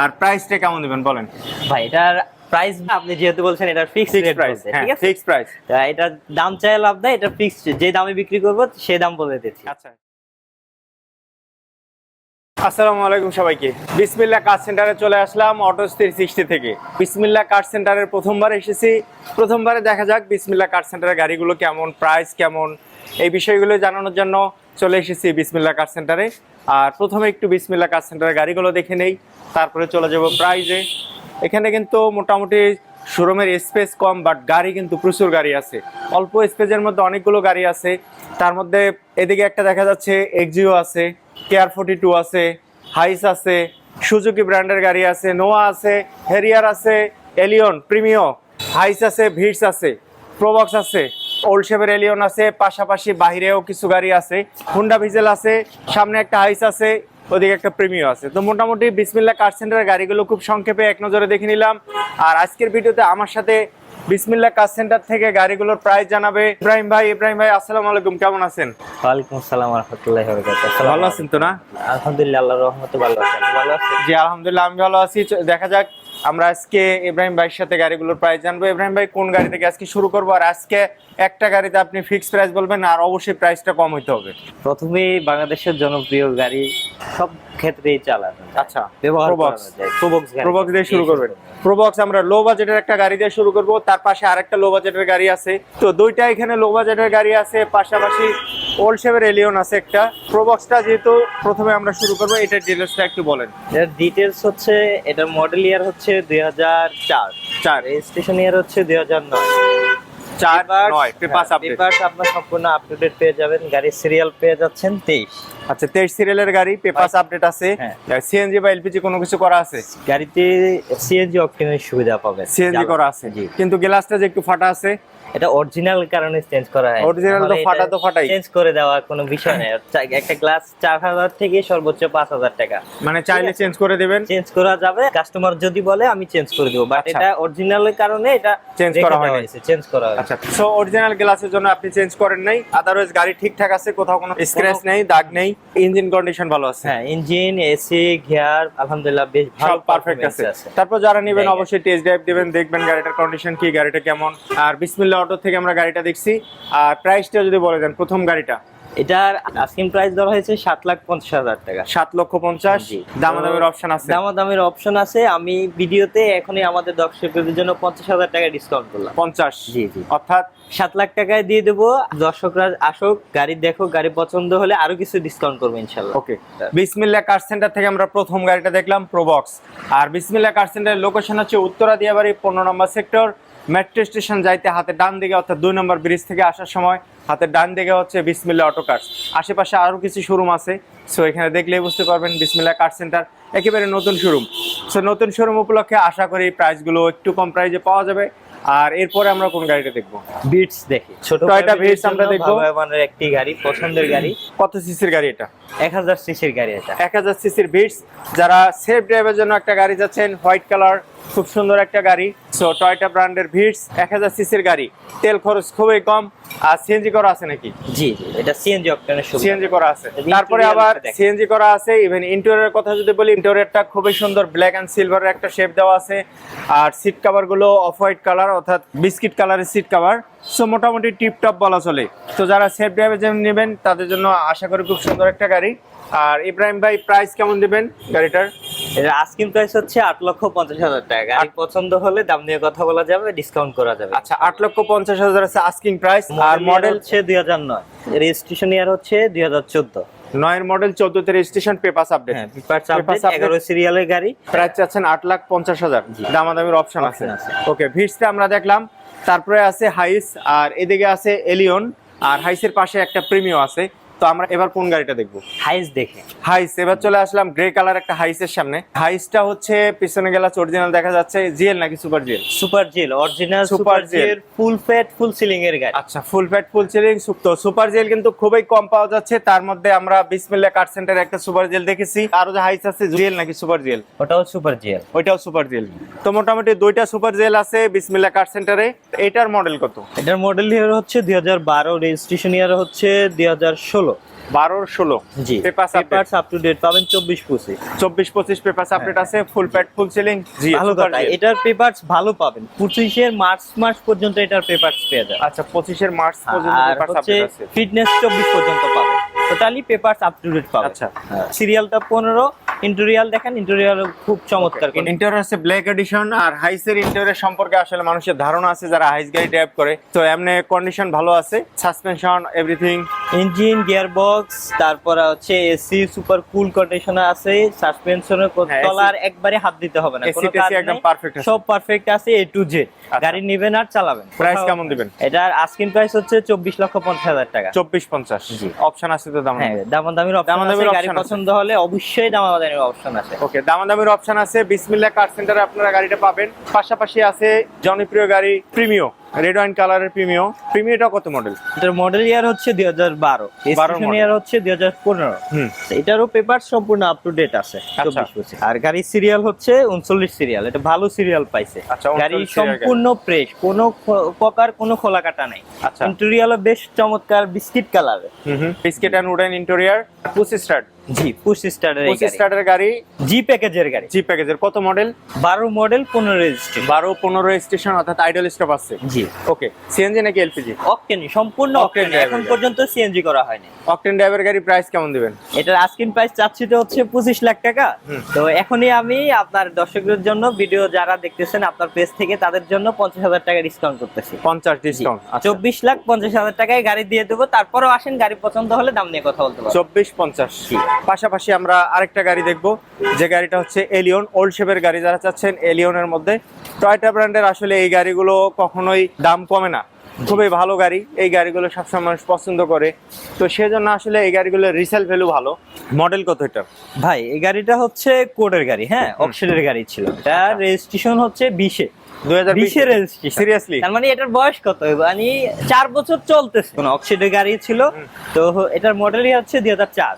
আর প্রাইসটা কেমন দিবেন বলেন? ভাই এটার প্রাইস আপনি যেহেতু বলছেন এটার ফিক্সড ফিক্স রেট প্রাইস ঠিক আছে? ফিক্স প্রাইস তা এটার দাম চাই লাভ নাই এটা ফিক্সড যে দামে বিক্রি করব সেই দাম বলে দিচ্ছি। আচ্ছা। আসসালামু আলাইকুম সবাইকে। বিসমিল্লা কার সেন্টারে চলে আসলাম অটো থ্রি সিক্সটি থেকে। বিসমিল্লা কার সেন্টারের প্রথমবার এসেছি। প্রথমবারে দেখা যাক বিসমিল্লা কার সেন্টারের গাড়িগুলো কেমন প্রাইস কেমন এই বিষয়গুলো জানানোর জন্য চলে এসেছি বিসমিল্লা কার সেন্টারে আর প্রথমে একটু বিসমিল্লা কার সেন্টারের গাড়িগুলো দেখে নেই, তারপরে চলে যাব প্রাইজে এখানে কিন্তু মোটামুটি শোরুমের স্পেস কম বাট গাড়ি কিন্তু প্রচুর গাড়ি আছে। অল্প স্পেসের মধ্যে অনেকগুলো গাড়ি আছে। তার মধ্যে এদিকে একটা দেখা যাচ্ছে এক্সিও আছে কেয়ার ফোর্টি টু আছে হাইস আছে সুজুকি ব্র্যান্ডের গাড়ি আছে নোয়া আছে হেরিয়ার আছে এলিয়ন প্রিমিও হাইস আছে ভিটস আছে প্রোবক্স আছে। ওল্ড শেপের এলিয়ন আছে পাশাপাশি বাইরেও কিছু গাড়ি আছে। হুন্ডা ভিজেল আছে সামনে একটা হাইস আছে ওদিকে একটা প্রিমিও আছে। তো মোটামুটি বিসমিল্লা কার সেন্টারের গাড়িগুলো খুব সংক্ষেপে এক নজরে দেখে নিলাম। আর আজকের ভিডিওতে আমার সাথে বিসমিল্লা কার সেন্টার থেকে গাড়িগুলোর প্রাইস জানাবে ইব্রাহিম ভাই। ইব্রাহিম ভাই আসসালামু আলাইকুম কেমন আছেন? ওয়ালাইকুম আসসালাম রাহমাতুল্লাহি ওয়া বারাকাতুহু ভালো আছেন তো না? আলহামদুলিল্লাহ আল্লাহর রহমতে ভালো আছি। আপনি ভালো আছেন? জি আলহামদুলিল্লাহ আমি ভালো আছি। দেখা যাক আমরা আজকে ইব্রাহিম ভাইয়ের সাথে গাড়িগুলোর প্রাইস জানব। ইব্রাহিম ভাই, কোন গাড়ি থেকে আজকে শুরু করব? আর আজকে একটা গাড়িতে আপনি ফিক্স প্রাইস বলবেন, আর অবশ্যই প্রাইসটা কম হইতে হবে। প্রথমেই বাংলাদেশের জনপ্রিয় গাড়ি সব ক্ষেত্রেই চালানো আচ্ছা Probox। প্রোবক্স দিয়ে শুরু করবেন। প্রোবক্স আমরা লো বাজেটের একটা গাড়ি দিয়ে শুরু করব তার পাশে আরেকটা লো বাজেটের গাড়ি আছে। তো দুইটা এখানে লো বাজেটের গাড়ি আছে পাশাপাশি ওল্ড শেপের এলিয়ন আছে একটা। প্রোবক্সটা যেহেতু প্রথমে আমরা শুরু করব এটার ডিটেলসটা একটু বলেন। এর ডিটেলস হচ্ছে এটার মডেল ইয়ার হচ্ছে দুই হাজার চার। চার। রেজিস্ট্রেশন ইয়ার হচ্ছে দুই হাজার নয়। চার নয় পেপাস আপডেট পেপারস আপনার সম্পূর্ণ আপডেট পেয়ে যাবেন। গাড়ির সিরিয়াল পেয়ে যাচ্ছেন তেইশ। আচ্ছা তেইশ সিরিয়ালের গাড়ি পেপাস আপডেট আছে। হ্যাঁ। সিএনজি বা এলপিজি কোনো কিছু করা আছে? গাড়িতে সিএনজি অপশনের সুবিধা সিএনজি করা আছে। কিন্তু গ্লাসটা যে একটু ফাটা আছে এটা অরিজিনাল কারণে চেঞ্জ করা হয়। Original তো ফাটা তো ফাটাই। চেঞ্জ করে দেওয়া কোনো বিষয় নেই। একটা গ্লাস চার হাজার থেকে সর্বোচ্চ পাঁচ হাজার টাকা। মানে চাইলে চেঞ্জ করে দিবেন? চেঞ্জ করা যাবে। কাস্টমার যদি বলে আমি চেঞ্জ করে দেবো। বাট আচ্ছা। এটা অরিজিনালের কারণে এটা রেখে করা হয়নি। হয়েছে চেঞ্জ করা হয়েছে আচ্ছা। সো অরিজিনাল গ্লাসের জন্য আপনি চেঞ্জ করেন নাই। আদারওয়াইজ গাড়ি ঠিকঠাক আছে কোথাও কোনো স্ক্র্যাচ নেই দাগ নেই। ইঞ্জিন কন্ডিশন ভালো আছে। হ্যাঁ ইঞ্জিন এসি গিয়ার আলহামদুলিল্লাহ বেশ ভালো পারফেক্ট আছে। তারপর যারা নেবেন অবশ্যই টেস্ট ড্রাইভ দিবেন দেখবেন গাড়িটার কন্ডিশন কি গাড়িটা কেমন। আর বিসমিল্লা অটো থেকে আমরা গাড়িটা দেখছি। আর প্রাইসটা যদি বলে দেন প্রথম গাড়িটা? এটার আস্কিং প্রাইস ধরা হয়েছে সাত লাখ পঞ্চাশ হাজার টাকা। সাত লক্ষ পঞ্চাশ? দামাদামের অপশন আছে? দামাদামের অপশন আছে। আমি ভিডিওতে এখনই আমাদের দর্শকদের জন্য পঞ্চাশ হাজার টাকা ডিসকাউন্ট করলাম। পঞ্চাশ? জি জি। অর্থাৎ? সাত লাখ টাকায় দিয়ে দেবো। দর্শকরা আসুক গাড়ি দেখো গাড়ি পছন্দ হলে আরও কিছু ডিসকাউন্ট করব ইনশাল্লাহ ওকে। বিসমিল্লা কার সেন্টার থেকে আমরা প্রথম গাড়িটা দেখলাম প্রোবক্স আর বিসমিল্লা কার সেন্টারের লোকেশন হচ্ছে উত্তরা দিয়াবাড়ি পনেরো নম্বর সেক্টর মেট্রো স্টেশন যাইতে হাতে ডান দিকে অর্থাৎ দুই নম্বর ব্রিজ থেকে আসার সময় হাতের ডান দিকে হচ্ছে বিসমিল্লা অটো কার্স আশেপাশে আরও কিছু শোরুম আছে। সো এখানে দেখলেই বুঝতে পারবেন বিসমিল্লা কার সেন্টার একেবারে নতুন শোরুম সো নতুন শোরুম উপলক্ষে আশা করি প্রাইসগুলো একটু কম প্রাইসে পাওয়া যাবে। আর এরপরে আমরা কোন গাড়িটা দেখব? বিটস দেখি। ছোট Toyota family-র আমরা দেখব। একটি গাড়ি পছন্দের গাড়ি। কত সিসির গাড়ি এটা? এক হাজার সিসির গাড়ি এটা। এক হাজার সিসির বিটস যারা সেফ ড্রাইভের জন্য একটা গাড়ি যাচ্ছেন হোয়াইট কালার খুব সুন্দর একটা গাড়ি। সো টয়টা ব্র্যান্ডের ভিটস এক হাজার সিসির গাড়ি। তেল খরচ খুবই কম। আর সিএনজি করা আছে নাকি? জি এটা সিএনজি সুবিধা। সিএনজি করা আছে। তারপরে আবার সিএনজি করা আছে। ইভেন ইন্টেরিয়রের কথা যদি বলি ইন্টেরিয়রটা খুবই সুন্দর। ব্ল্যাক অ্যান্ড সিলভারের একটা শেপ দেওয়া আছে। আর সিট কাভারগুলো অফ হোয়াইট কালার অর্থাৎ বিস্কিট কালারের সিট কাভার সো মোটামুটি টিপ টপ বলা চলে। তো যারা সেফ ড্রাইভে যেমন নেবেন তাদের জন্য আশা করি খুব সুন্দর একটা গাড়ি। আর ইব্রাহিম ভাই প্রাইস কেমন দিবেন গাড়িটার? আস্কিং প্রাইস হচ্ছে আট লক্ষ পঞ্চাশ হাজার টাকা। গাড়ি পছন্দ হলে দাম নিয়ে কথা বলা যাবে ডিসকাউন্ট করা যাবে। আচ্ছা আট লক্ষ পঞ্চাশ হাজার আছে আস্কিং প্রাইস আর আর মডেল হচ্ছে দুই হাজার নয়। রেজিস্ট্রেশন ইয়ার হচ্ছে দুই হাজার চোদ্দ। নয়ের মডেল চোদ্দতে রেজিস্ট্রেশন পেপাস আপডেট Papers এগারো সিরিয়ালের গাড়ি। প্রাইস চাচ্ছেন আট লাখ পঞ্চাশ হাজার। দামাদামির অপশন আছে। ওকে ভিটসটা আমরা দেখলাম। তারপরে আছে হাইস আর এদিকে আছে এলিয়ন আর হাইসের পাশে একটা প্রিমিও আছে। তো আমরা এবার কোন গাড়িটা দেখব? হাইস দেখে। হাইস এবার চলে আসলাম গ্রে কালার একটা হাইসের সামনে। হাইসটা হচ্ছে পিছনে গেলা অরিজিনাল দেখা যাচ্ছে জিএল নাকি super GL super GL original super GL full fat full ceiling এর গাড়ি। আচ্ছা ফুল ফ্যাট ফুল সিলিং সুক্ত সুপার জিএল কিন্তু খুবই কম পাওয়া যাচ্ছে। তার মধ্যে আমরা বিসমিল্লা কার সেন্টারে একটা সুপার জিএল দেখেছি। আরও যে হাইস আছে জিএল নাকি সুপার জিএল ওটাও সুপার জিএল ওইটাও সুপার জিএল তো মোটামুটি দুইটা সুপার জিএল আছে বিসমিল্লা কার সেন্টারে এটার মডেল কত? এটার মডেল ইয়ার হচ্ছে 2012 রেজিস্ট্রেশন ইয়ার হচ্ছে 2016 বারো ষোলো। জি। Papers papers up to date পাবেন চব্বিশ পঁচিশ। চব্বিশ পঁচিশ পেপার হ্যাঁ। আপডেট আছে ফুল প্যাড ফুল সিলিং ভালো এটার পেপার ভালো পাবেন। পঁচিশের মার্চ মাস পর্যন্ত এটার পেপার্স পেয়ে যাবেন। আচ্ছা পঁচিশের মার্চ হ্যাঁ, পর্যন্ত ফিটনেস চব্বিশ পর্যন্ত পাবেন। Totally papers up to date পাবেন। আচ্ছা। হ্যাঁ। সিরিয়ালটা পনেরো ইন্টেরিয়াল দেখেন ইন্টেরিয়াল খুব চমৎকার ইন্টেরিয়ার আছে ব্ল্যাক এডিশন আর হাইসের ইন্টেরিয়ার সম্পর্কে আসলে মানুষের ধারণা আছে যারা হাইস গাড়ি ড্রাইভ করে। তো এমনি কন্ডিশন ভালো আছে suspension everything engine gear box তারপরে হচ্ছে এসি সুপার কুল কন্ডিশনে আছে সাসপেনশনের হ্যাঁ, তলার একবারে হাত দিতে হবে না কোনো কাজ একদম আছে। সব পারফেক্ট আছে এ টু জেড গাড়ি নেবেন আর চালাবেন। প্রাইস কেমন দিবেন? এটার আস্কিং প্রাইস হচ্ছে চব্বিশ লক্ষ পঞ্চাশ হাজার টাকা। চব্বিশ পঞ্চাশ। অপশন আছে তো দাম। হ্যাঁ দামাদামির অপশন আছে গাড়ি পছন্দ হলে অবশ্যই দাম দামাদামির অপশন আছে। ওকে দাম দামাদামির অপশন আছে। বিসমিল্লা কার সেন্টারে আপনারা গাড়িটা পাবেন। পাশাপাশি আছে জনপ্রিয় গাড়ি প্রিমিও রেড ওয়াইন কালারের প্রিমিও প্রিমিওটা কত মডেল এটার মডেল ইয়ার হচ্ছে দুই হাজার বারো। ইয়ার হচ্ছে দুই হাজার পনেরো। হুম। এটারও পেপার সম্পূর্ণ আপ টু ডেট আছে আচ্ছা। আর গাড়ির সিরিয়াল হচ্ছে উনচল্লিশ সিরিয়াল এটা ভালো সিরিয়াল পাইছে। আচ্ছা, গাড়ি সম্পূর্ণ ফ্রেশ কোনো প্রকার কোনো খোলা কাটা নাই। আচ্ছা। ইন্টেরিয়ালও বেশ চমৎকার বিস্কিট কালারে biscuit and wooden interior push start G push স্টার্টের গাড়ি। জি প্যাকেজের গাড়ি। জি প্যাকেজের কত মডেল বারো মডেল রেজিস্ট্রেশন অর্থাৎ আইডল স্টপ আছে। জি। ওকে সিএনজি নাকি এলপিজি অকটেনি সম্পূর্ণ অকটেনি এখন গাড়ি। পর্যন্ত সিএনজি করা হয়নি। অকটেন ড্রাইভার গাড়ি প্রাইস কেমন দিবেন? এটার আস্কিং প্রাইস চাচ্ছি তো হচ্ছে পঁচিশ লাখ টাকা। তো এখনই আমি আপনার দর্শকদের জন্য ভিডিও যারা দেখতেছেন আপনার পেজ থেকে তাদের জন্য পঞ্চাশ হাজার টাকা ডিসকাউন্ট করতেছি। পঞ্চাশ ডিসকাউন্ট আচ্ছা। চব্বিশ লাখ পঞ্চাশ হাজার টাকায় গাড়ি দিয়ে দেবো। তারপরও আসেন গাড়ি পছন্দ হলে দাম নিয়ে কথা বলতে পারব। চব্বিশ পঞ্চাশ। পাশাপাশি আমরা আরেকটা গাড়ি দেখব। যে গাড়িটা হচ্ছে এলিয়ন ওল্ড শেপের গাড়ি যারা চাচ্ছেন এলিয়নের মধ্যে। টয়টা ব্র্যান্ডের আসলে এই গাড়িগুলো কখনোই দাম কমে না। খুবই ভালো গাড়ি। এই গাড়িগুলো সবসময় মানুষ পছন্দ করে। তো সেজন্য আসলে এই গাড়িগুলোর রিসেল ভ্যালু ভালো। মডেল কত এটা? ভাই এই গাড়িটা হচ্ছে কোডের গাড়ি হ্যাঁ? অক্সিডের গাড়ি ছিল। এটা রেজিস্ট্রেশন হচ্ছে বিশে। সিরিয়াসলি তার মানে এটার বয়স কত? মানে চার বছর চলতেছে। অক্সিডের গাড়ি ছিল। তো এটার মডেলই হচ্ছে দুই হাজার চার।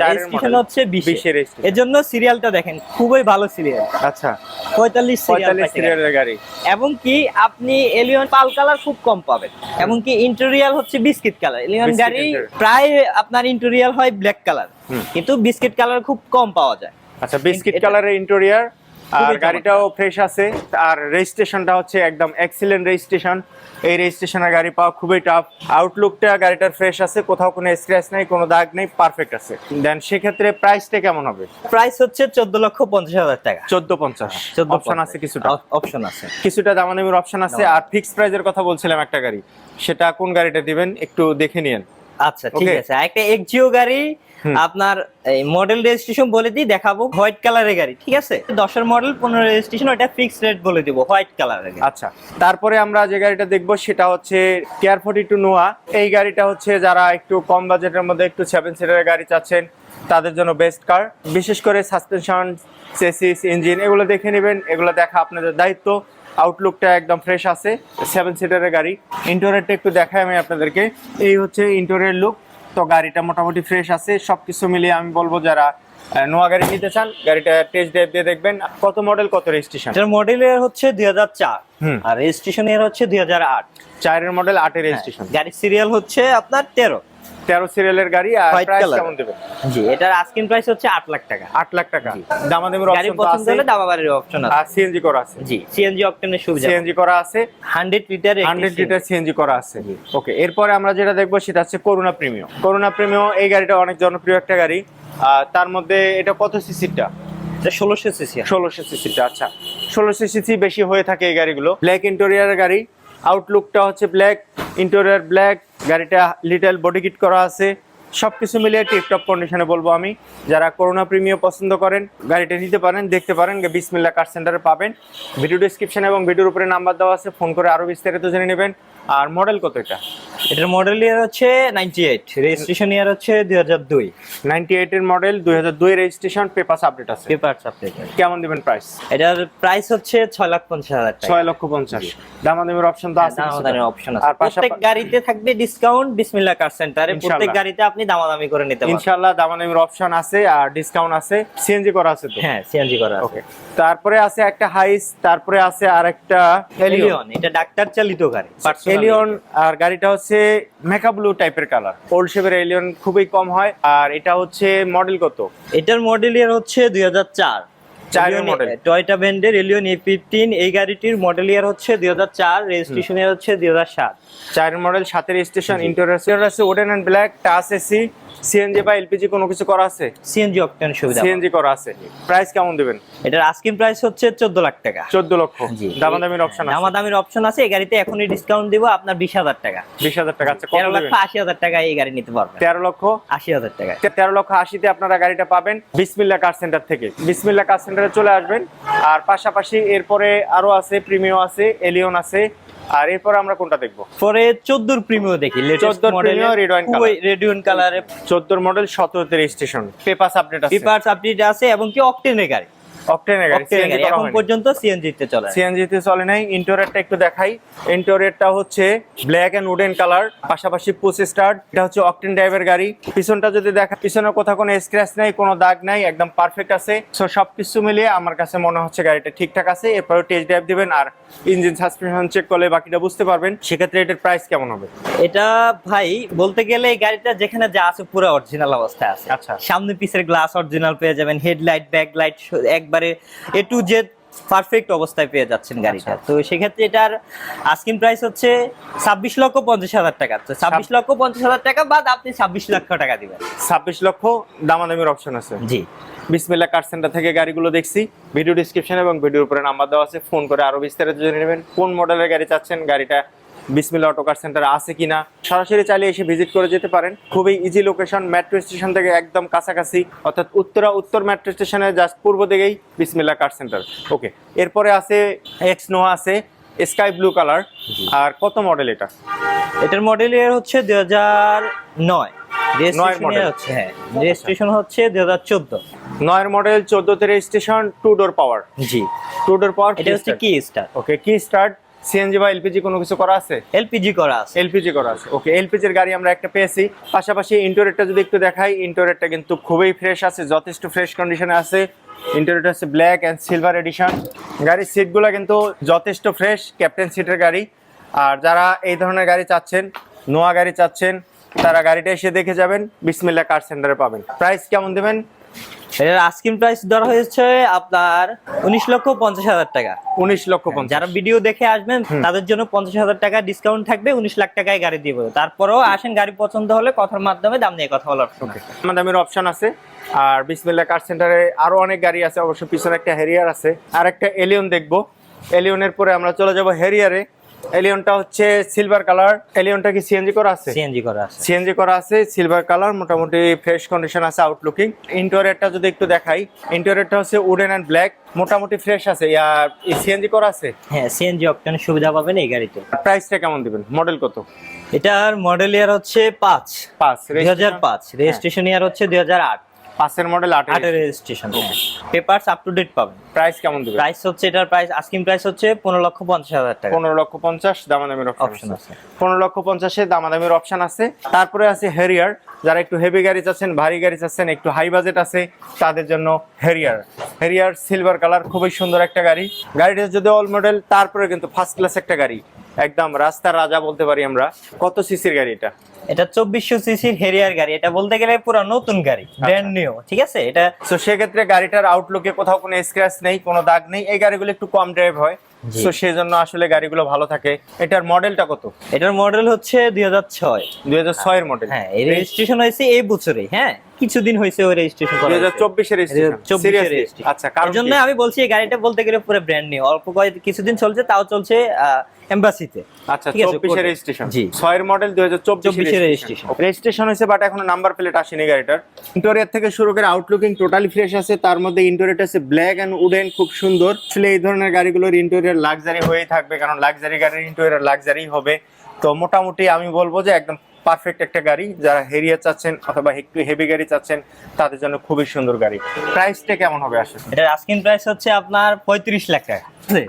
রেজিস্ট্রেশন হচ্ছে বিশে। বিশের এর জন্য সিরিয়ালটা দেখেন খুবই ভালো সিরিয়াল। আচ্ছা। পঁয়তাল্লিশ সিরিয়াল পঁয়তাল্লিশ সিরিয়ালের গাড়ি। এবং কি আপনি এলিয়ন পাল কালার খুব কম পাবেন। এবং কি ইন্টেরিয়াল হচ্ছে বিস্কিট কালার। এলিয়ন গাড়ি প্রায় আপনার ইন্টেরিয়াল হয় ব্ল্যাক কালার। কিন্তু বিস্কিট কালার খুব কম পাওয়া যায়। আচ্ছা বিস্কিট কালারের ইন্টেরিয়ার আর গাড়িটাও ফ্রেশ আছে। আর রেজিস্ট্রেশনটা হচ্ছে একদম এক্সিলেন্ট রেজিস্ট্রেশন এই রেজিস্ট্রেশনের গাড়ি পাওয়া খুবই টাফ আউটলুকটা গাড়িটার ফ্রেশ আছে কোথাও কোনো স্ক্র্যাচ নেই কোনো দাগ নেই পারফেক্ট আছে। দেন সেক্ষেত্রে প্রাইসটা কেমন হবে? প্রাইস হচ্ছে চোদ্দ লক্ষ পঞ্চাশ হাজার টাকা। চোদ্দ পঞ্চাশ। অপশন আছে কিছুটা। অপশন আছে। কিছুটা দামাদামির অপশন আছে। আর ফিক্সড প্রাইজের কথা বলছিলাম একটা গাড়ি। সেটা কোন গাড়িটা দিবেন একটু দেখে নিয়েন। আচ্ছা ঠিক আছে। একটা এক্সিও গাড়ি আপনার এই মডেল রেজিস্ট্রেশন বলে দিই দেখাবো হোয়াইট কালারের গাড়ি ঠিক আছে? দশের মডেল পনেরো রেজিস্ট্রেশন ওটা ফিক্স রেট বলে দিব হোয়াইট কালারের আচ্ছা তারপরে আমরা যে গাড়িটা দেখব সেটা হচ্ছে কেয়ার ফোর্টি টু নোয়া এই গাড়িটা হচ্ছে যারা একটু কম বাজেটের মধ্যে একটু সেভেন সিটারের গাড়ি চাচ্ছেন তাদের জন্য বেস্ট কার বিশেষ করে সাসপেনশন চেসিস ইঞ্জিন এগুলো দেখে নেবেন এগুলো দেখা আপনাদের দায়িত্ব। আউটলুকটা একদম ফ্রেশ আছে সেভেন সিটারের গাড়ি। ইন্টোরিয়ারটা একটু দেখাই আমি আপনাদেরকে। এই হচ্ছে ইন্টোরিয়ার লুক তো গাড়িটা মোটামুটি ফ্রেশ আছে সবকিছু মিলিয়ে আমি বলব যারা নোয়া গাড়ি নিতে চান গাড়িটা টেস্ট ড্রাইভ দিয়ে দেখবেন। কত মডেল কত রেজিস্ট্রেশন এটার মডেলের হচ্ছে দুই হাজার চার হুম। আর রেজিস্ট্রেশন এর হচ্ছে দুই হাজার আট। চারের মডেল আটের রেজিস্ট্রেশন গাড়ির সিরিয়াল হচ্ছে আপনার তেরো। তেরো সিরিয়ালের গাড়ি আর প্রাইস কেমন দেবেন? জি। এটার আস্কিং প্রাইস হচ্ছে আট লাখ টাকা। আট লাখ টাকা। দামাদামির গাড়ি অপশন তো পছন্দ আছে। হলে দামাবাড়ির অপশন আছে। আর সিএনজি করা আছে। জি সিএনজি অপশনের সুবিধা। সিএনজি করা আছে। Hundred litre hundred litre CNG করা আছে। ওকে এরপরে আমরা যেটা দেখব সেটা হচ্ছে করোনা প্রিমিয়াম করোনা প্রিমিয়াম এই গাড়িটা অনেক জনপ্রিয় একটা গাড়ি। আর তার মধ্যে এটা কত সিসিটা ষোলোশো সিসি ষোলোশো সিসিটা আচ্ছা। ষোলোশো সিসি বেশি হয়ে থাকে এই গাড়িগুলো। ব্ল্যাক ইন্টেরিয়ারের গাড়ি। আউটলুকটা হচ্ছে ব্ল্যাক ইন্টেরিয়ার ব্ল্যাক গাড়িটা লিটল বডি কিট করা আছে। সব কিছু মিলিয়ে টিপটপ কন্ডিশনে বলব আমি। যারা করোনা প্রিমিয়াম পছন্দ করেন, গাড়িটা নিতে পারেন, দেখতে পারেন বিসমিল্লা কার সেন্টারে পাবেন। ভিডিও ডিসক্রিপশন এবং ভিডিওর উপরে নাম্বার দেওয়া আছে ফোন করে আরও বিস্তারিত জেনে নেবেন। আর মডেল কত এটা? এটার মডেল ইয়ার হচ্ছে নাইনটি এইট রেজিস্ট্রেশন ইয়ার হচ্ছে দুই হাজার দুই। নাইনটি এইটের মডেল দুই হাজার দুই রেজিস্ট্রেশন পেপার আপডেট আছে। পেপার আপডেট কেমন দিবেন প্রাইস এটার প্রাইস হচ্ছে ছয় লাখ পঞ্চাশ হাজার টাকা। ছয় লক্ষ পঞ্চাশ। দামাদামের অপশন তো আছে। দামাদামির অপশন আছে। আর প্রত্যেক গাড়িতে থাকবে ডিসকাউন্ট বিসমিল্লাহ কার সেন্টারে প্রত্যেক গাড়িতে আপনি দামাদামি করে নিতে পারবেন। ইনশাআল্লাহ দামাদামির অপশন আছে আর ডিসকাউন্ট আছে। সিএনজি করা আছে তো? হ্যাঁ সিএনজি করা আছে। ওকে তারপরে আছে একটা হাইস তারপরে আছে আর একটা এলিয়ন এটা ডাক্তার চালিত গাড়ি। এলিয়ন আর গাড়িটা হচ্ছে মেকা ব্লু টাইপের কালার ওল্ড শেপের এলিয়ন খুবই কম হয় আর এটা হচ্ছে মডেল কত এটার মডেল ইয়ার হচ্ছে দুই হাজার চার। টয়টা ব্যান্ডের এলিয়ন এ ফিফটিন এই গাড়িটির মডেল ইয়ার হচ্ছে দুই হাজার চার রেজিস্ট্রেশন ইয়ার হচ্ছে দুই হাজার সাত। চারের মডেল সাতের স্টেশন ইন্টারিয়র আছে। Wooden and black touch AC CNG বা এলপিজি কোনো কিছু করা আছে? সিএনজি অকটেন সুবিধা। সিএনজি করা আছে। প্রাইস কেমন দেবেন? এটার আস্কিং প্রাইস হচ্ছে চোদ্দ লাখ টাকা। চোদ্দ লক্ষ। জি। দামাদামির অপশন আছে। দামাদামির অপশন আছে এই গাড়িতে এখনই ডিসকাউন্ট দিব আপনার বিশ হাজার টাকা। বিশ হাজার টাকা আছে। কত তেরো লক্ষ আশি হাজার টাকা এই গাড়ি নিতে পারবেন। তেরো লক্ষ? আশি হাজার টাকা। তেরো লক্ষ আশিতে আপনারা গাড়িটা পাবেন। বিসমিল্লা কার সেন্টার থেকে। বিসমিল্লা কার সেন্টারে চলে আসবেন। আর পাশাপাশি এরপরে আরও আছে প্রিমিও আছে এলিয়ন আছে। আর এরপরে আমরা কোনটা দেখব? পরে চোদ্দোর প্রিমিও দেখি লেটেস্ট 14 র মডেল সতেরো স্টেশন পেপার খুবই রেডিয়ন কালারে চোদ্দোর মডেল সতেরোতে রেজিস্ট্রেশন পেপাস আপডেট আছে। পেপার আপডেট আছে এবং কি অকটেনের গাড়ি। অকটেনের গাড়ি এখন। পর্যন্ত সিএনজি তে চলে। সিএনজি তে চলে নাই। ইন্টোরিয়রটা একটু দেখাই। ইন্টোরিয়রটা হচ্ছে ব্ল্যাক এন্ড উডেন কালার পাশাপাশি পুশ স্টার্ট এটা হচ্ছে অকটেন ড্রাইভের গাড়ি। পিছনটা যদি দেখা পিছনে কোথাও কোনো স্ক্র্যাচ নাই কোনো দাগ নাই একদম পারফেক্ট আছে। সো সবকিছু মিলিয়ে আমার কাছে মনে হচ্ছে গাড়িটা ঠিকঠাক আছে। এরপরে টেস্ট ড্রাইভ দিবেন আর ইঞ্জিন সাসপেনশন চেক করলে বাকিটা বুঝতে পারবেন। সেক্ষেত্রে এটার প্রাইস কেমন হবে? এটা ভাই বলতে গেলে এই গাড়িটা যেখানে যা আছে পুরো অরিজিনাল অবস্থায় আছে। আচ্ছা। সামনে পিছের গ্লাস অরিজিনাল পেয়ে যাবেন। হেডলাইট ব্যাকলাইট একবারে এ টু জেড পারফেক্ট অবস্থায় পেয়ে যাচ্ছেন গাড়িটা। আচ্ছা। তো সেক্ষেত্রে এটার আস্কিং প্রাইস হচ্ছে ছাব্বিশ লক্ষ পঞ্চাশ হাজার টাকা। তো ছাব্বিশ লক্ষ পঞ্চাশ হাজার টাকা বাদ আপনি ছাব্বিশ লক্ষ টাকা দিবেন। ছাব্বিশ লক্ষ দামাদামির অপশন আছে। জি। বিসমিল্লা কার সেন্টার থেকে গাড়িগুলো দেখছি। ভিডিও ডিসক্রিপশন এবং ভিডিওর উপরে নাম্বার দেওয়া আছে। ফোন করে আরও বিস্তারিত জেনে নেবেন। কোন মডেলের গাড়ি চাচ্ছেন? গাড়িটা বিসমিল্লা অটো কার সেন্টার আছে কিনা সরাসরি চালিয়ে এসে ভিজিট করে যেতে পারেন। খুবই ইজি লোকেশন মেট্রো স্টেশন থেকে একদম কাছাকাছি অর্থাৎ উত্তরা উত্তর মেট্রো স্টেশনে জাস্ট পূর্ব দিকেই বিসমিল্লা কার সেন্টার ওকে এরপরে আছে এক্স নোয়া আছে স্কাই ব্লু কালার আর কত মডেল এটা? এটার মডেল ইয়ার হচ্ছে দুই হাজার নয়। রেজিস্ট্রেশন হচ্ছে হ্যাঁ দুই হাজার চোদ্দ। নয়ের মডেল চোদ্দতে রেজিস্ট্রেশন টু ডোর পাওয়ার জি। টু ডোর পাওয়ার এটা হচ্ছে কি স্টার ওকে কি স্টার্ট সিএনজি বা এলপিজি কোনো কিছু করা আছে? এলপিজি করা আছে। এলপিজি করা আছে ওকে। এলপিজির গাড়ি আমরা একটা পেয়েছি। পাশাপাশি ইন্টোরেটটা যদি একটু দেখাই ইন্টোরেটটা কিন্তু খুবই ফ্রেশ আছে যথেষ্ট ফ্রেশ কন্ডিশনে আছে। ইন্টোরেট হচ্ছে ব্ল্যাক অ্যান্ড সিলভার এডিশন গাড়ির সিটগুলো কিন্তু যথেষ্ট ফ্রেশ ক্যাপ্টেন সিটের গাড়ি। আর যারা এই ধরনের গাড়ি চাচ্ছেন নোয়া গাড়ি চাচ্ছেন তারা গাড়িটা এসে দেখে যাবেন। বিসমিল্লা কার সেন্টারে পাবেন। প্রাইস কেমন দেবেন? এটার আস্কিং প্রাইস ধরা হয়েছে আপনার উনিশ লক্ষ পঞ্চাশ হাজার টাকা। উনিশ লক্ষ যারা ভিডিও দেখে আসবেন তাদের জন্য পঞ্চাশ হাজার টাকা ডিসকাউন্ট থাকবে উনিশ লাখ টাকায় গাড়ি দিব তারপরেও আসেন গাড়ি পছন্দ হলে কথার মাধ্যমে দাম নিয়ে কথা বলার আমার দামের অপশন আছে। আর বিসমিল্লা কার সেন্টারে আরও অনেক গাড়ি আছে অবশ্য পিছনে একটা হেরিয়ার আছে। আর একটা এলিয়ন দেখব এলিয়নের পরে আমরা চলে যাব হেরিয়ারে এলিয়নটা হচ্ছে সিলভার কালার এলিয়নটা কি সিএনজি করা আছে? সিএনজি করা আছে। সিএনজি করা আছে সিলভার কালার মোটামুটি ফ্রেশ কন্ডিশন আছে আউটলুকিং ইন্টেরিয়রটা যদি একটু দেখাই ইন্টেরিয়রটা হচ্ছে উডেন অ্যান্ড ব্ল্যাক মোটামুটি ফ্রেশ আছে। আর সিএনজি করা আছে? হ্যাঁ সিএনজি অপশন সুবিধা পাবেন এই গাড়িতে। প্রাইসটা কেমন দিবেন? মডেল কত? এটার মডেল ইয়ার হচ্ছে পাঁচ। পাঁচ দুই হাজার পাঁচ রেজিস্ট্রেশন ইয়ার হচ্ছে দুই হাজার আট। পাঁচের মডেল আট আটের registration papers up to date পাবেন। প্রাইস কেমন দিবেন প্রাইস হচ্ছে এটার প্রাইস আস্কিং প্রাইস হচ্ছে পনেরো লক্ষ পঞ্চাশ হাজার টাকা। পনেরো লক্ষ পঞ্চাশ দামাদামির অপশন আছে। পনেরো লক্ষ পঞ্চাশে দামাদামির অপশন আছে। তারপরে আছে হেরিয়ার যারা একটু হেভি গাড়ি চাচ্ছেন ভারী গাড়ি চাচ্ছেন একটু হাই বাজেট আছে তাদের জন্য হেরিয়ার হেরিয়ার সিলভার কালার খুবই সুন্দর একটা গাড়ি। গাড়িটা যদি অল মডেল তারপরে কিন্তু ফার্স্ট ক্লাস একটা গাড়ি। একদম রাস্তার রাজা বলতে পারি আমরা। কত সিসির গাড়ি এটা? এটা চব্বিশশো সিসির হেরিয়ার গাড়ি। এটা বলতে গেলে পুরো নতুন গাড়ি ব্র্যান্ড নিউ ঠিক আছে? এটা তো সেক্ষেত্রে গাড়িটার আউটলুকে কোথাও কোনো স্ক্র্যাচ নেই কোনো দাগ নেই। এই গাড়িগুলো একটু কম ড্রাইভ হয়। তো সেই জন্য আসলে গাড়িগুলো ভালো থাকে। এটার মডেলটা কত? এটার মডেল হচ্ছে দুই হাজার ছয়। দুই হাজার ছয়ের মডেল হ্যাঁ এই রেজিস্ট্রেশন হয়েছে এই বছরে হ্যাঁ কিছুদিন হয়েছে ওই রেজিস্ট্রেশন হাজার চব্বিশের চব্বিশের আচ্ছা কারণ জন্য আমি বলছি এই গাড়িটা বলতে গেলে পুরো ব্র্যান্ড নিউ অল্প কয়েক কিছুদিন চলছে তাও চলছে এম্বাসিতে আচ্ছা ঠিক আছে, চব্বিশের রেজিস্ট্রেশন জি। ছয়ের মডেল দুই হাজার চব্বিশের রেজিস্ট্রেশন রেজিস্ট্রেশন হয়েছে বাট এখনও নাম্বার প্লেট আসেনি গাড়িটার। ইন্টোরিয়ার থেকে শুরু করে আউটলুকিং টোটালি ফ্রেশ আছে তার মধ্যে আছে ব্ল্যাক এন্ড উডেন খুব সুন্দর। আসলে এই ধরনের গাড়িগুলোর ইন্টোরিয়ার লাক্সারি হয়েই থাকবে কারণ লাক্সারি গাড়ির ইন্টোরিয়ার লাক্সারি হবে। তো মোটামুটি আমি বলব যে একদম পারফেক্ট একটা গাড়ি যারা হেরিয়ার চাচ্ছেন অথবা একটু হেভি গাড়ি চাচ্ছেন তাদের জন্য খুবই সুন্দর গাড়ি। প্রাইসটা কেমন হবে আসলে এটার আস্কিং প্রাইস হচ্ছে আপনার পঁয়ত্রিশ লাখ টাকা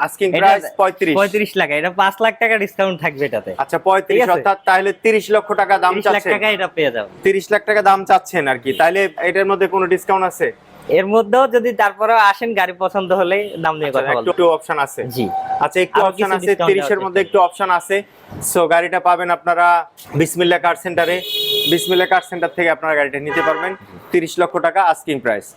Asking এটা price 35 পঁয়ত্রিশ লাখ এটা পাঁচ লাখ টাকা ডিসকাউন্ট থাকবে এটাতে। আচ্ছা পঁয়ত্রিশ ঠিক আছে। অর্থাৎ তাহলে তিরিশ লক্ষ টাকা দাম তিরিশ লাখ টাকা এটা পেয়ে যাবেন। তিরিশ লাখ টাকা দাম চাচ্ছেন আর কি। তাইলে এটার মধ্যে কোনো ডিসকাউন্ট আছে? এর মধ্যেও যদি তারপরে আসেন গাড়ি পছন্দ হলে দাম নিয়ে কথা আচ্ছা, একটু বলব। একটু অপশন আছে। জি। আচ্ছা একটু অপশন আছে discount তিরিশের মধ্যে একটু অপশন আছে। সো গাড়িটা পাবেন আপনারা বিসমিল্লাহ কার সেন্টারে বিসমিল্লাহ কার সেন্টার থেকে আপনারা গাড়িটা নিতে পারবেন। তিরিশ লক্ষ টাকা আস্কিং প্রাইস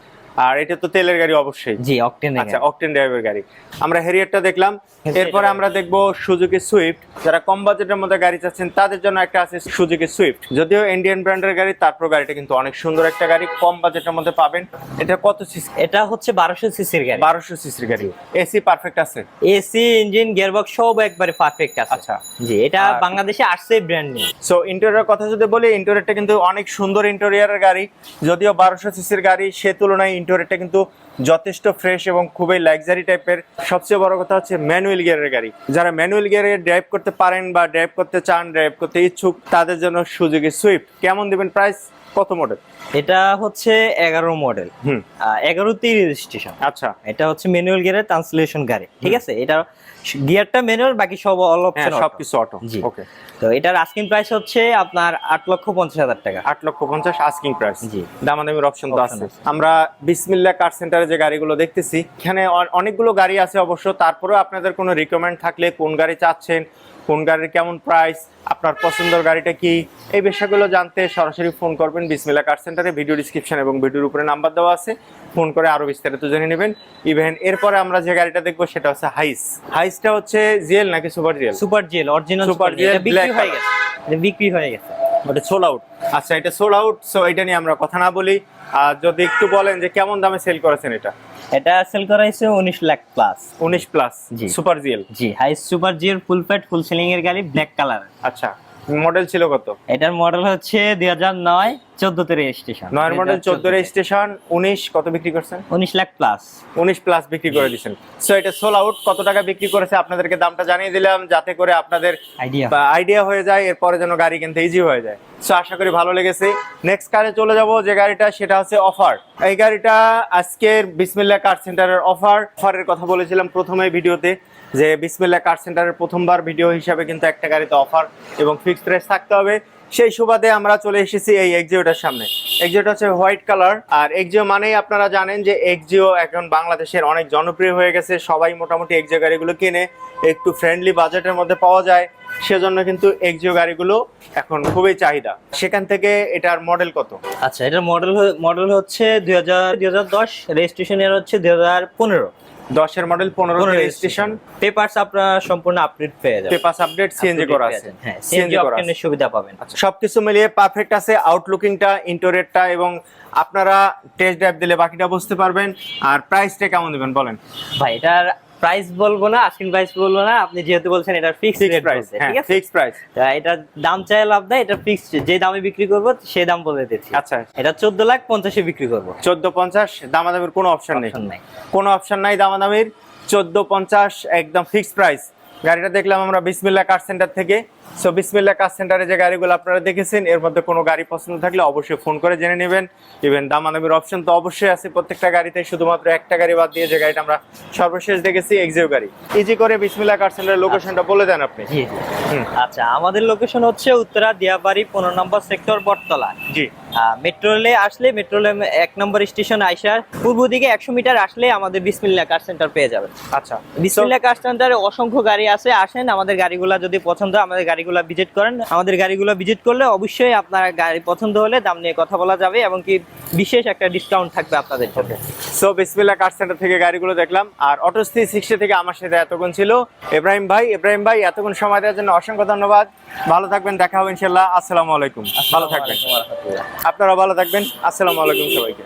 আর এটা তো তেলের গাড়ি অবশ্যই। জি অকটেন আচ্ছা অকটেন ড্রাইভের গাড়ি। আমরা হেরিয়ারটা দেখলাম। এরপরে আমরা দেখব সুজুকি সুইফট যারা কম বাজেটের মধ্যে গাড়ি চাচ্ছেন তাদের জন্য একটা আছে সুজুকি সুইফট যদিও ইন্ডিয়ান ব্র্যান্ডের গাড়ি তারপর গাড়িটা কিন্তু অনেক সুন্দর একটা গাড়ি। কম বাজেটের মধ্যে পাবেন। এটা কত সিসি এটা হচ্ছে বারোশো সিসির গাড়ি। বারোশো সিসির গাড়ি। এসি পারফেক্ট আছে। এসি ইঞ্জিন গিয়ারবক্স সব একবারে পারফেক্ট আছে। আচ্ছা। জি এটা বাংলাদেশে আসছে ব্র্যান্ড নিউ সো ইন্টেরিয়র কথা যদি বলি ইন্টেরিয়রটা কিন্তু অনেক সুন্দর ইন্টেরিয়রের গাড়ি। যদিও বারোশো সিসির গাড়ি সে তুলনায় ইন্টেরিয়রটা কিন্তু যথেষ্ট ফ্রেশ এবং খুবই লাক্সারি টাইপের সবচেয়ে বড় কথা হচ্ছে ম্যানুয়াল গিয়ারের গাড়ি। যারা ম্যানুয়াল গিয়ারে ড্রাইভ করতে পারেন বা ড্রাইভ করতে চান ড্রাইভ করতে ইচ্ছুক, তাদের জন্য সুযোগে সুইফট কেমন দেবেন প্রাইস কত মডেল এটা হচ্ছে এগারো মডেল এগারোতেই রেজিস্ট্রেশন আচ্ছা। এটা হচ্ছে ম্যানুয়াল গিয়ারের ট্রান্সলেশন গাড়ি ঠিক আছে? এটা গিয়ারটা ম্যানুয়াল বাকি সব অল হ্যাঁ অপশন সবকিছু অটো জি। ওকে তো এটার আস্কিং প্রাইস হচ্ছে আপনার আট লক্ষ পঞ্চাশ হাজার টাকা। আট লক্ষ পঞ্চাশ আস্কিং প্রাইস জি। দামাদামির অপশন তো আছে। আছে। আমরা বিসমিল্লা কার সেন্টারে যে গাড়িগুলো দেখতেছি এখানে অনেকগুলো গাড়ি আছে অবশ্য। তারপরেও আপনাদের কোনো রিকমেন্ড থাকলে কোন গাড়ি চাচ্ছেন কোন গাড়ির কেমন প্রাইস আপনার পছন্দের গাড়িটা কি এই বিষয়গুলো জানতে সরাসরি ফোন করবেন বিসমিল্লা কার সেন্টারে ভিডিও ডিসক্রিপশন এবং ভিডিওর উপরে নাম্বার দেওয়া আছে। ফোন করে আরও বিস্তারিত জেনে নেবেন। ইভেন এরপরে আমরা যে গাড়িটা দেখব সেটা হচ্ছে হাইস হাইসটা হচ্ছে জিএল নাকি super GL super GL original super GL বিক্রি হয়ে গেছে। বিক্রি হয়ে গেছে। ওটা সোল আউট আচ্ছা এটা সোল আউট সো এটা নিয়ে আমরা কথা না বলি। আর যদি একটু বলেন যে কেমন দামে সেল করেছেন এটা? এটা সেল করা হয়েছে উনিশ লাখ প্লাস উনিশ প্লাস জি। সুপার জিএল জি high super GL full fat full ceiling এর গাড়ি ব্ল্যাক কালার আচ্ছা। মডেল ছিল কত? এটার মডেল হচ্ছে দুই হাজার নয় চোদ্দতে রেজিস্ট্রেশন নয় মডেল চোদ্দ রেজিস্ট্রেশন উনিশ কত বিক্রি করছেন? উনিশ লাখ প্লাস উনিশ প্লাস বিক্রি করে দিচ্ছেন সো এটা সোল আউট কত টাকা বিক্রি করেছে আপনাদেরকে দামটা জানিয়ে দিলাম যাতে করে আপনাদের আইডিয়া আইডিয়া হয়ে যায় এরপরে যেন গাড়ি কিনতে ইজি হয়ে যায়। সো আশা করি ভালো লেগেছে। নেক্সট কারে চলে যাব যে গাড়িটা সেটা হচ্ছে অফার এই গাড়িটা আজকের বিসমিল্লা কার সেন্টারের অফার অফারের কথা বলেছিলাম প্রথমে ভিডিওতে যে বিসমিল্লা কার সেন্টারের প্রথমবার ভিডিও হিসাবে কিন্তু একটা গাড়িতে অফার এবং ফিক্সড প্রাইস থাকতে হবে। সেই সুবাদে আমরা চলে এসেছি এই এক্সিওটার সামনে। এক্সিওটা হচ্ছে হোয়াইট কালার আর এক্সিও মানেই আপনারা জানেন যে এক্সিও এখন বাংলাদেশের অনেক জনপ্রিয় হয়ে গেছে। সবাই মোটামুটি এক্সিও গাড়িগুলো কিনে, একটু ফ্রেন্ডলি বাজেটের মধ্যে পাওয়া যায়। সেজন্য কিন্তু এক্সিও গাড়িগুলো এখন খুবই চাহিদা। সেখান থেকে এটার মডেল কত? আচ্ছা এটার মডেল মডেল হচ্ছে দুই হাজার রেজিস্ট্রেশন এর হচ্ছে দুই হাজার পনেরো। দশের মডেল পনেরো রেজিস্ট্রেশন পেপারস আপনারা সম্পূর্ণ আপডেট পেয়ে যাবেন। পেপাস আপডেট সিএনজি করা আছে। হ্যাঁ সিএনজি অপশনের সুবিধা পাবেন। আচ্ছা, সবকিছু মিলিয়ে পারফেক্ট আছে আউটলুকিংটা ইন্টোরেটটা এবং আপনারা টেস্ট ড্রাইভ দিলে বাকিটা বুঝতে পারবেন। আর প্রাইসটা কেমন দেবেন বলেন? ভাই এটার প্রাইস বলব না আস্কিং প্রাইস বলব না আপনি যেহেতু বলছেন এটা ফিক্স ফিক্স রেট প্রাইস ঠিক আছে? ফিক্স প্রাইস এটা দাম চাই লাভ নাই এটা ফিক্স যে দামে বিক্রি করব সে দাম বলে দিচ্ছি। আচ্ছা। এটা চোদ্দ লাখ পঞ্চাশে বিক্রি করব। চোদ্দ পঞ্চাশ দামাদামির কোনো অপশন নেই। কোনো অপশন নাই দামাদামির চোদ্দ পঞ্চাশ একদম ফিক্সড প্রাইস গাড়িটা দেখলাম আমরা বিসমিল্লা কার সেন্টার থেকে। সো বিসমিল্লা কার সেন্টারে যে গাড়িগুলো আপনারা দেখেছেন এর মধ্যে কোনো গাড়ি পছন্দ থাকলে অবশ্যই ফোন করে জেনে নেবেন। ইভেন দামাদামির অপশন তো অবশ্যই আছে প্রত্যেকটা গাড়িতে শুধুমাত্র একটা গাড়ি বাদ দিয়ে যে গাড়িটা আমরা সর্বশেষ দেখেছি এক্সিও গাড়ি। ইজি করে বিসমিল্লা কার সেন্টারের লোকেশনটা বলে দেন আপনি। আচ্ছা আমাদের লোকেশন হচ্ছে উত্তরা দিয়াবাড়ি পনেরো নম্বর সেক্টর বটতলা। জি। মেট্রো রেলে আসলে মেট্রো রেল এক নম্বর স্টেশন আইসার পূর্ব দিকে একশো মিটার আসলে আমাদের বিসমিল্লা কার সেন্টার পেয়ে যাবেন। আচ্ছা। বিসমিল্লা কার সেন্টারে অসংখ্য গাড়ি আছে আসেন আমাদের গাড়িগুলা যদি পছন্দ হয়, আমাদের গাড়িগুলা ভিজিট করেন। আমাদের গাড়িগুলো ভিজিট করলে অবশ্যই আপনার গাড়ি পছন্দ হলে দাম নিয়ে কথা বলা যাবে এবং কি বিশেষ একটা ডিসকাউন্ট থাকবে আপনাদের জন্য। সো বিসমিল্লা কার সেন্টার থেকে গাড়িগুলো দেখলাম আর অটো থ্রি সিক্সটি থেকে আমার সাথে এতক্ষণ ছিল। ইব্রাহিম ভাই ইব্রাহিম ভাই এতক্ষণ সময় দেওয়ার জন্য অসংখ্য ধন্যবাদ। ভালো থাকবেন দেখা হবে ইনশাল্লাহ আসসালামু আলাইকুম। ভালো থাকবেন। আপনারা ভালো থাকবেন। আসসালামু আলাইকুম সবাইকে।